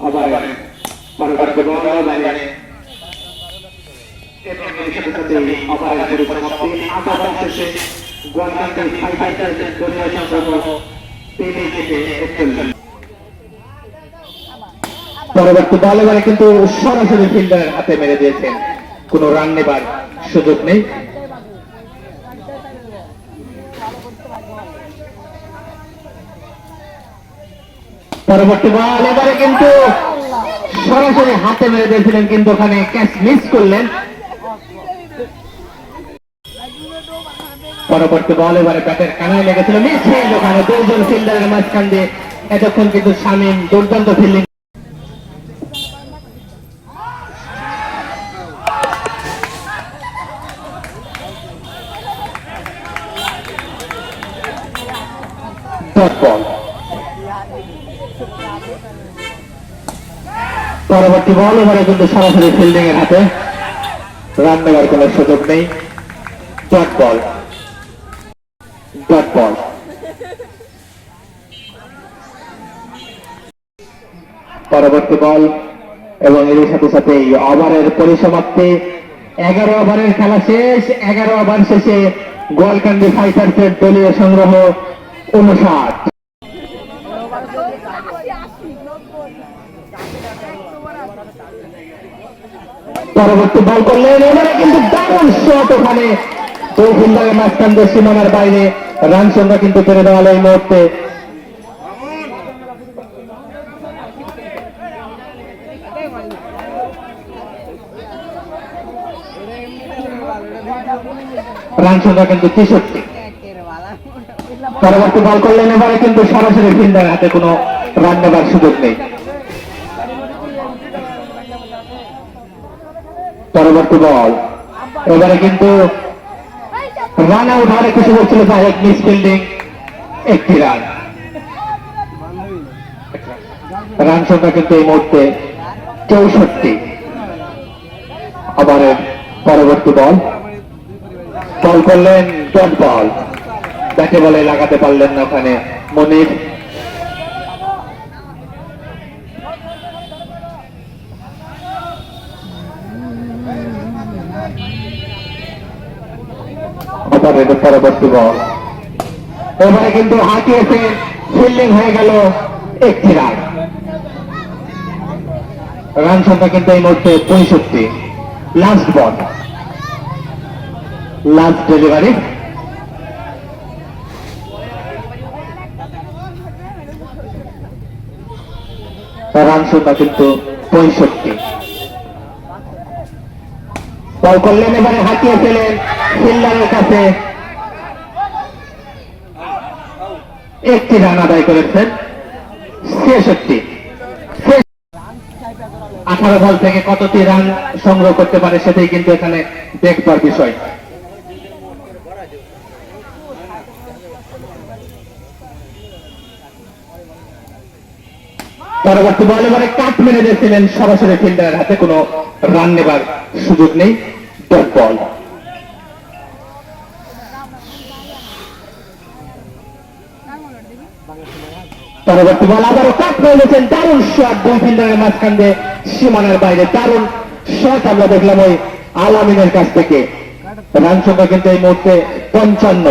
আবার বল এবারে কিন্তু সরাসরি ফিল্ডারের হাতে মেরে দিয়েছেন। কোন রান নেবার সুযোগ নেই। পরবর্তী বল, এবারে কিন্তু সরাসরি হাতে মেরে দিয়েছিলেন কিন্তু ওখানে ক্যাচ মিস করলেন। পরবর্তী বল, এবারে ব্যাটের কানায় লেগেছিল মিস ফিল্ড ওখানে দুজন ফিল্ডারের মাঝখান দিয়ে। এতক্ষণ কিন্তু শামীম দুর্দান্ত ফিল্ডিং ডট পরবর্তী বল, এবারে কিন্তু সরাসরি ফিল্ডিং এর হাতে। রান নেওয়ার কোনো সুযোগ নেই। ডট বল ডট বল পরবর্তী বল এবং এর সাথে সাথে এই ওভারের পরিসমাপ্তি। এগারো ওভারের খেলা শেষ। এগারো ওভার শেষে গোয়ালকান্দি ফাইটার্সের দলীয় সংগ্রহ উনষাট। পরবর্তী বল করলেন, এবারে কিন্তু দারুণ শট ওখানে। সীমানার বাইরে। রান সংখ্যা কিন্তু পেরে দেওয়া হলো এই মুহূর্তে। পরবর্তী বল করলেন, এবারে কিন্তু সরাসরি ফিল্ডার হাতে কোনো রান নেবার সুযোগ নেই। পরবর্তী বল। এবারে কিন্তু রান আউট হওয়ার একটু সুযোগ ছিল যাই মিস ফিল্ডিং একটি রান। রান সংখ্যা কিন্তু এই মুহূর্তে চৌষট্টি। আবার পরবর্তী বল। বল করলেন ডট বল। ব্যাটে বলে লাগাতে পারলেন না ওখানে মনির। এটা পরবর্তী বল। এবারে কিন্তু হাঁটিয়েছে ফিল্ডিং হয়ে গেল একটি রান। রান সংখ্যা কিন্তু এই মুহূর্তে পঁয়ষট্টি। Last ball last delivery run সংখ্যা কিন্তু পঁয়ষট্টি। বল করলেন এবারে হাঁটিয়ে ফেলেন ফিল্ডারের কাছে। একটি রান আদায় করেছেন ছেষট্টি। আঠারো বল থেকে কতটি রান সংগ্রহ করতে পারে সেটাই কিন্তু এখানে দেখবার বিষয়। পরবর্তী বল এবারে কাট মেরে দিয়েছিলেন সরাসরি ফিল্ডারের হাতে, কোনো রান নেবার সুযোগ নেই। পরবর্তী বল, আবারও কাট মেরে দিয়েছেন দারুণ শট দুই ফিল্ডারের মাঝখান দিয়ে সীমানার বাইরে। দারুণ শট আমরা দেখলাম ওই আলামিনের কাছ থেকে। রান সংখ্যা কিন্তু এই মুহূর্তে পঞ্চান্ন।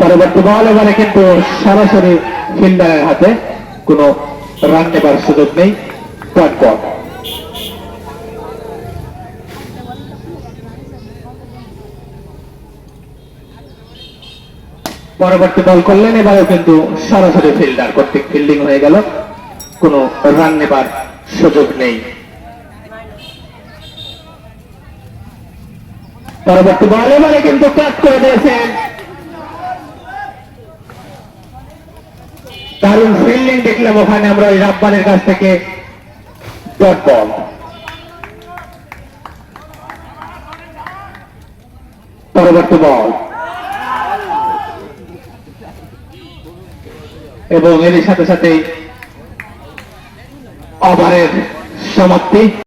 পরবর্তী বল, এবারে কিন্তু সরাসরি ফিল্ডারের হাতে কোনো রান নেবার সুযোগ নেই। পরবর্তী বল করলেন, এবারেও কিন্তু সরাসরি ফিল্ডার কর্তৃক ফিল্ডিং হয়ে গেল। কোনো রান নেবার সুযোগ নেই। পরবর্তী বল এবারে কিন্তু কাজ করে দিয়েছেন দারুণ ফিল্ডিং দেখলাম ওখানে আমরা ওই রাব্বানের কাছ থেকে। ডট পরবর্তী বল এবং এর সাথে সাথে ওভারের সমাপ্তি।